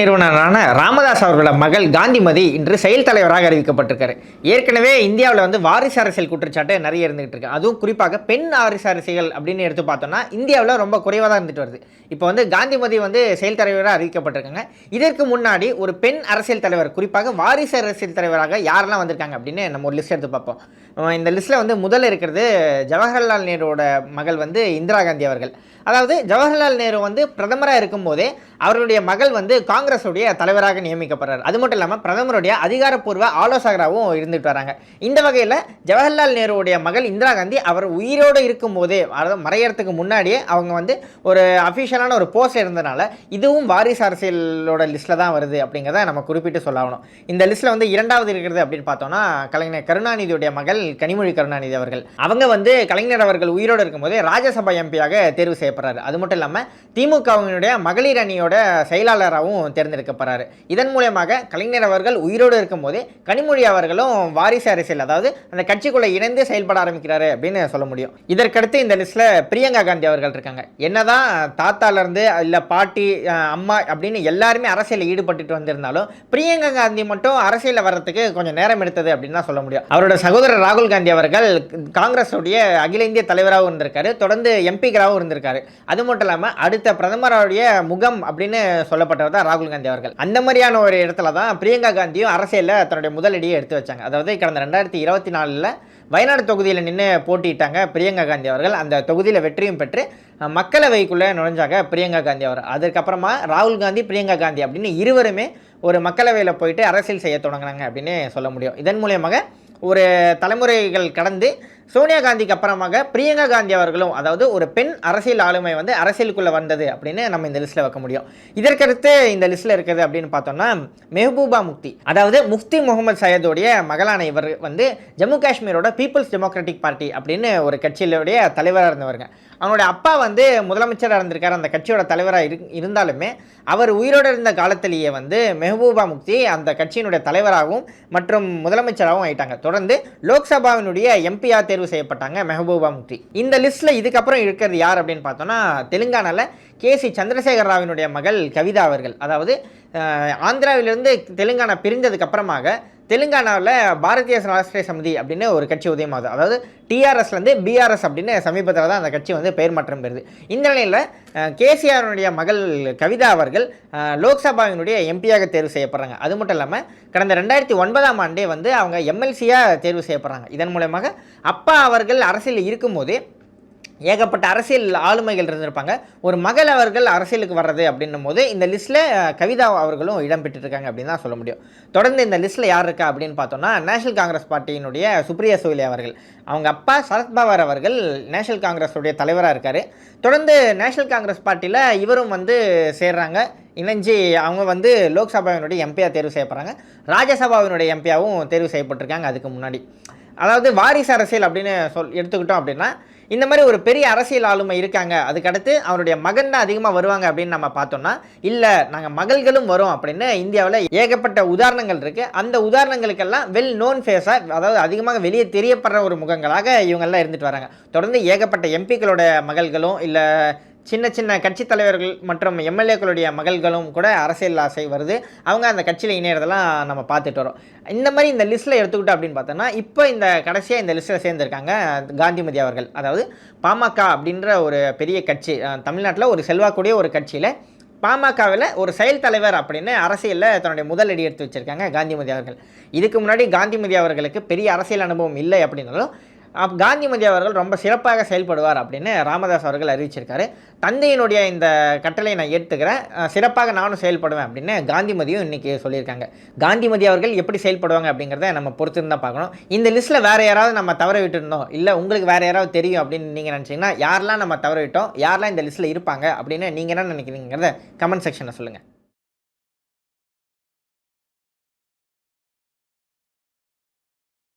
நிறுவனரான ராமதாஸ் அவர்களோட மகள் காந்திமதி இன்று செயல் தலைவராக அறிவிக்கப்பட்டிருக்காரு. ஏற்கனவே இந்தியாவில் வந்து வாரிசு அரசியல் குற்றச்சாட்டு நிறைய இருந்துகிட்டு இருக்கு. அதுவும் குறிப்பாக பெண் வாரிசு அரசியல் அப்படின்னு எடுத்து பார்த்தோம்னா இந்தியாவில் ரொம்ப குறைவாக தான் இருந்துட்டு வருது. இப்போ வந்து காந்திமதி வந்து செயல் தலைவராக அறிவிக்கப்பட்டிருக்காங்க. இதற்கு முன்னாடி ஒரு பெண் அரசியல் தலைவர் குறிப்பாக வாரிசு அரசியல் தலைவராக யாரெல்லாம் வந்திருக்காங்க அப்படின்னு நம்ம ஒரு லிஸ்ட் எடுத்து பார்ப்போம். இந்த லிஸ்ட்டில் வந்து முதல்ல இருக்கிறது ஜவஹர்லால் நேருவோட மகள் வந்து இந்திரா காந்தி அவர்கள். அதாவது ஜவஹர்லால் நேரு வந்து பிரதமராக இருக்கும்போதே அவர்களுடைய மகள் வந்து காங்கிரஸுடைய தலைவராக நியமிக்கப்படுறார். அது மட்டும் இல்லாமல் பிரதமருடைய அதிகாரப்பூர்வ ஆலோசகராகவும் இருந்துட்டு வராங்க. இந்த வகையில் ஜவஹர்லால் நேருடைய மகள் இந்திரா காந்தி அவர் உயிரோடு இருக்கும்போதே அதாவது மறையறதுக்கு முன்னாடியே அவங்க வந்து ஒரு அஃபிஷியலான ஒரு போஸ்ட் இருந்தனால இதுவும் வாரிசு அரசியலோட லிஸ்ட்டில் தான் வருது அப்படிங்கிறத நம்ம குறிப்பிட்டு சொல்லணும் இந்த லிஸ்ட்டில் வந்து இரண்டாவது இருக்கிறது அப்படின்னு பார்த்தோம்னா கலைஞர் கருணாநிதியுடைய மகள் கனிமொழி கருணாநிதி அவர்கள். அவங்க வந்து கலைஞர் அவர்கள் உயிரோடு இருக்கும்போதே ராஜ்யசபா எம்பியாக தேர்வு செய்யப்படுறாரு. அது மட்டும் இல்லாமல் திமுகவினுடைய மகளிர் அணியோட செயலாளராகவும் தேர்ந்தெடுக்கப்படுறாரு இதன் மூலயமாக கலைஞர் அவர்கள் உயிரோடு இருக்கும்போதே கனிமொழி அவர்களும் வாரிசு அரசியல் அதாவது அந்த கட்சிக்குள்ள இணைந்து செயல்பட ஆரம்பிக்கிறாரு அப்படின்னு சொல்ல முடியும். இதற்கடுத்து இந்த லிஸ்ட்டில் பிரியங்கா காந்தி அவர்கள் இருக்காங்க. என்னதான் தாத்தாலேருந்து இல்லை பாட்டி அம்மா அப்படின்னு எல்லாருமே அரசியலில் ஈடுபட்டுட்டு வந்திருந்தாலும் பிரியங்கா காந்தி மட்டும் அரசியலில் வர்றதுக்கு கொஞ்சம் நேரம் எடுத்தது அப்படின்னு தான் சொல்ல முடியும். அவரோட சகோதரர் ராகுல் காந்தி அவர்கள் காங்கிரஸுடைய அகில இந்திய தலைவராகவும் இருந்திருக்காரு. தொடர்ந்து எம்பிக்களாகவும் இருந்திருக்காரு. அது மட்டும் இல்லாமல் அடுத்த பிரதமருடைய முகம் அப்படின்னு சொல்லப்பட்டவர் தான் ராகுல் காந்தி அவர்கள். அந்த மாதிரியான ஒரு இடத்துல தான் பிரியங்கா காந்தியும் அரசியலில் தன்னுடைய முதலடியை எடுத்து வச்சாங்க. அதாவது கடந்த ரெண்டாயிரத்தி இருபத்தி நாலில் வயநாடு தொகுதியில் நின்று போட்டியிட்டாங்க பிரியங்கா காந்தி அவர்கள். அந்த தொகுதியில் வெற்றியும் பெற்று மக்களவைக்குள்ளே நுழைஞ்சாங்க பிரியங்கா காந்தி அவர். அதுக்கப்புறமா ராகுல் காந்தி பிரியங்கா காந்தி அப்படின்னு இருவருமே ஒரு மக்களவையில் போயிட்டு அரசியல் செய்ய தொடங்கினாங்க அப்படின்னு சொல்ல முடியும். இதன் மூலியமாக ஒரு தலைமுறைகள் கடந்து சோனியா காந்திக்கு அப்புறமாக பிரியங்கா காந்தி அவர்களும் அதாவது ஒரு பெண் அரசியல் ஆளுமை வந்து அரசியலுக்குள்ளே வந்தது அப்படின்னு நம்ம இந்த லிஸ்ட்டில் வைக்க முடியும். இதற்கடுத்து இந்த லிஸ்ட்டில் இருக்கிறது அப்படின்னு பார்த்தோம்னா மெஹபூபா முக்தி அதாவது முஃப்தி முகமது சையதுடைய மகளான இவர் வந்து ஜம்மு காஷ்மீரோட பீப்புள்ஸ் டெமோக்ராட்டிக் பார்ட்டி அப்படின்னு ஒரு கட்சியிலுடைய தலைவராக இருந்தவருங்க. அவனுடைய அப்பா வந்து முதலமைச்சராக இருந்திருக்கார். அந்த கட்சியோட தலைவராக இரு இருந்தாலுமே அவர் உயிரோடு இருந்த காலத்திலேயே வந்து மெஹபூபா முக்தி அந்த கட்சியினுடைய தலைவராகவும் மற்றும் முதலமைச்சராகவும் ஆயிட்டாங்க. தொடர்ந்து லோக்சபாவினுடைய எம்பியா தேர்வு செய்யப்பட்டாங்க மெஹபூபா முக்தி இந்த லிஸ்ட்டில் இதுக்கப்புறம் இருக்கிறது யார் அப்படின்னு பார்த்தோம்னா தெலுங்கானாவில் கே சி சந்திரசேகர ராவினுடைய மகள் கவிதா அவர்கள். அதாவது ஆந்திராவிலிருந்து தெலுங்கானா பிரிந்ததுக்கு அப்புறமாக தெலுங்கானாவில் பாரதிய ராஷ்டிரிய சமிதி அப்படின்னு ஒரு கட்சி உதயமாகுது. அதாவது டிஆர்எஸ்லேருந்து பிஆர்எஸ் அப்படின்னு சமீபத்தில் தான் அந்த கட்சி வந்து பெயர் மாற்றம் பெறுது. இந்த நிலையில் கேசிஆருடைய மகள் கவிதா அவர்கள் லோக்சபாவினுடைய எம்பியாக தேர்வு செய்யப்படுறாங்க. அது மட்டும் இல்லாமல் கடந்த ரெண்டாயிரத்தி ஒன்பதாம் ஆண்டே வந்து அவங்க எம்எல்சியாக தேர்வு செய்யப்படுறாங்க. இதன் மூலமாக அப்பா அவர்கள் அரசியலில் இருக்கும்போது ஏகப்பட்ட அரசியல் ஆளுமைகள் இருந்திருப்பாங்க. ஒரு மகள் அவர்கள் அரசியலுக்கு வர்றது அப்படின்னும் போது இந்த லிஸ்ட்டில் கவிதா அவர்களும் இடம்பெற்றிருக்காங்க அப்படின்னு தான் சொல்ல முடியும். தொடர்ந்து இந்த லிஸ்ட்டில் யார் இருக்கா அப்படின்னு பார்த்தோம்னா நேஷனல் காங்கிரஸ் பார்ட்டியினுடைய சுப்ரியா சோயிலி அவர்கள். அவங்க அப்பா சரத்பவார் அவர்கள் நேஷனல் காங்கிரஸுடைய தலைவராக இருக்கார். தொடர்ந்து நேஷனல் காங்கிரஸ் பார்ட்டியில் இவரும் வந்து சேர்றாங்க. இணைஞ்சு அவங்க வந்து லோக்சபாவினுடைய எம்பியாக தேர்வு செய்யப்படுறாங்க ராஜ்யசபாவினுடைய எம்பியாவும் தேர்வு செய்யப்பட்டிருக்காங்க அதுக்கு முன்னாடி. அதாவது வாரிசு அரசியல் அப்படின்னு சொல் எடுத்துக்கிட்டோம் அப்படின்னா இந்த மாதிரி ஒரு பெரிய அரசியல் ஆளுமை இருக்காங்க. அதுக்கடுத்து அவருடைய மகன் தான் அதிகமாக வருவாங்க அப்படின்னு நம்ம பார்த்தோம்னா இல்லை நாங்கள் மகள்களும் வரோம் அப்படின்னு இந்தியாவில் ஏகப்பட்ட உதாரணங்கள் இருக்குது அந்த உதாரணங்களுக்கெல்லாம் வெல் நோன் ஃபேஸாக அதாவது அதிகமாக வெளியே தெரியப்படுற ஒரு முகங்களாக இவங்கெல்லாம் இருந்துட்டு வராங்க. தொடர்ந்து ஏகப்பட்ட எம்பிக்களோட மகள்களும் இல்லை சின்ன சின்ன கட்சி தலைவர்கள் மற்றும் எம்எல்ஏக்களுடைய மகள்களும் கூட அரசியல் ஆசை வருது. அவங்க அந்த கட்சியில் இணையறதெல்லாம் நம்ம பார்த்துட்டு வரோம். இந்த மாதிரி இந்த லிஸ்ட்டில் எடுத்துக்கிட்டோம் அப்படின்னு பார்த்தோன்னா இப்போ இந்த கடைசியாக இந்த லிஸ்ட்டில் சேர்ந்துருக்காங்க காந்திமதி அவர்கள். அதாவது பாமக அப்படின்ற ஒரு பெரிய கட்சி தமிழ்நாட்டில் ஒரு செல்வாக்குடைய ஒரு கட்சியில் பாமகவில் ஒரு செயல் தலைவர் அப்படின்னு அரசியலில் தன்னுடைய முதல் அடி எடுத்து வச்சிருக்காங்க காந்திமதி அவர்கள். இதுக்கு முன்னாடி காந்திமதி அவர்களுக்கு பெரிய அரசியல் அனுபவம் இல்லை அப்படின்னாலும் காந்திமதி அவர்கள் ரொம்ப சிறப்பாக செயல்படுவார் அப்படின்னு ராமதாஸ் அவர்கள் அறிவிச்சிருக்காரு. தந்தையினுடைய இந்த கட்டளையை நான் ஏற்றுக்கிறேன் சிறப்பாக நானும் செயல்படுவேன் அப்படின்னு காந்திமதியும் இன்றைக்கி சொல்லியிருக்காங்க. காந்திமதி அவர்கள் எப்படி செயல்படுவாங்க அப்படிங்கிறத நம்ம பொறுத்து தான் பார்க்கணும். இந்த லிஸ்ட்டில் வேறு யாராவது நம்ம தவற விட்டுருந்தோம் இல்லை உங்களுக்கு வேறு யாராவது தெரியும் அப்படின்னு நீங்கள் நினச்சிங்கன்னா யாரெல்லாம் நம்ம தவற விட்டோம் யாரெல்லாம் இந்த லிஸ்ட்டில் இருப்பாங்க அப்படின்னு நீங்கள் என்ன நினைக்கிறீங்கிறத கமெண்ட் செக்ஷனில் சொல்லுங்கள்